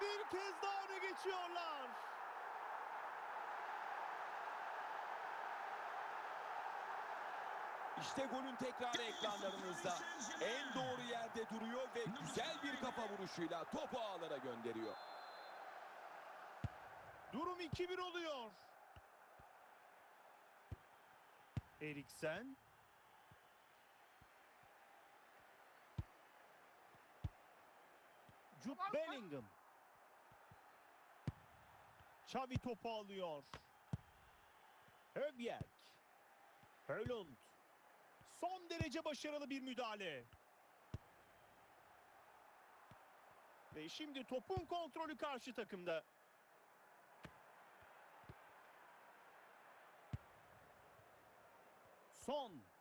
Bir kez daha öne geçiyorlar. İşte golün tekrarı ekranlarınızda. En doğru yerde duruyor ve güzel bir kafa vuruşuyla topu ağlara gönderiyor. Durum 2-1 oluyor. Eriksen. Jude Bellingham. Xavi topu alıyor. Höbjerg. Hölund. Son derece başarılı bir müdahale. Ve şimdi topun kontrolü karşı takımda. Son.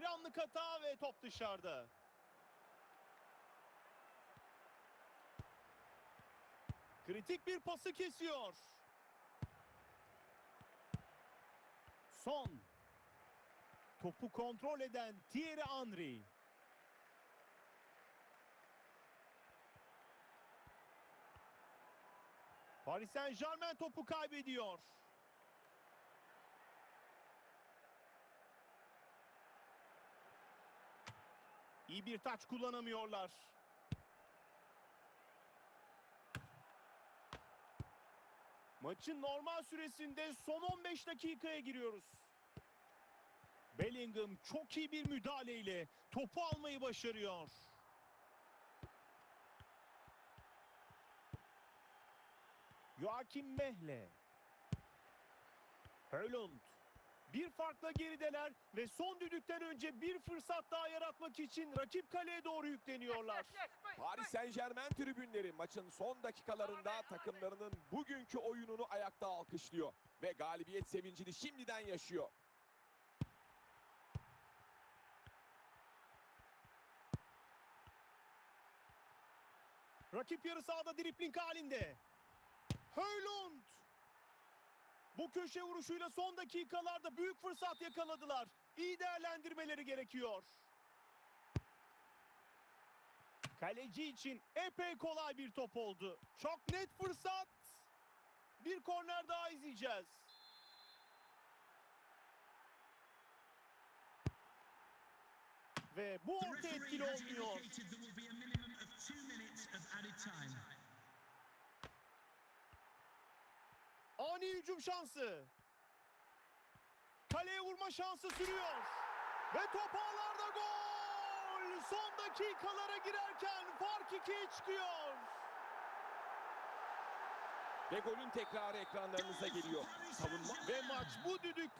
Bir anlık hata ve top dışarıda. Kritik bir pası kesiyor. Son. Topu kontrol eden Thierry Henry. Paris Saint Germain topu kaybediyor. İyi bir taç kullanamıyorlar. Maçın normal süresinde son 15 dakikaya giriyoruz. Bellingham çok iyi bir müdahaleyle topu almayı başarıyor. Joachim Mehle. Hölund. Bir farkla gerideler ve son düdükten önce bir fırsat daha yaratmak için rakip kaleye doğru yükleniyorlar. Paris Saint Germain tribünleri maçın son dakikalarında takımlarının bugünkü oyununu ayakta alkışlıyor. Ve galibiyet sevincini şimdiden yaşıyor. Rakip yarı sahada dripling halinde. Höylund. Bu köşe vuruşuyla son dakikalarda büyük fırsat yakaladılar. İyi değerlendirmeleri gerekiyor. Kaleci için epey kolay bir top oldu. Çok net fırsat. Bir korner daha izleyeceğiz. Ve bu orta etkili olmuyor. Ani hücum şansı. Kaleye vurma şansı sürüyor. Ve top ağlarda gol. Son dakikalara girerken fark ikiye çıkıyor. Ve golün tekrarı ekranlarınıza geliyor. Savunma Ve maç bu düdükle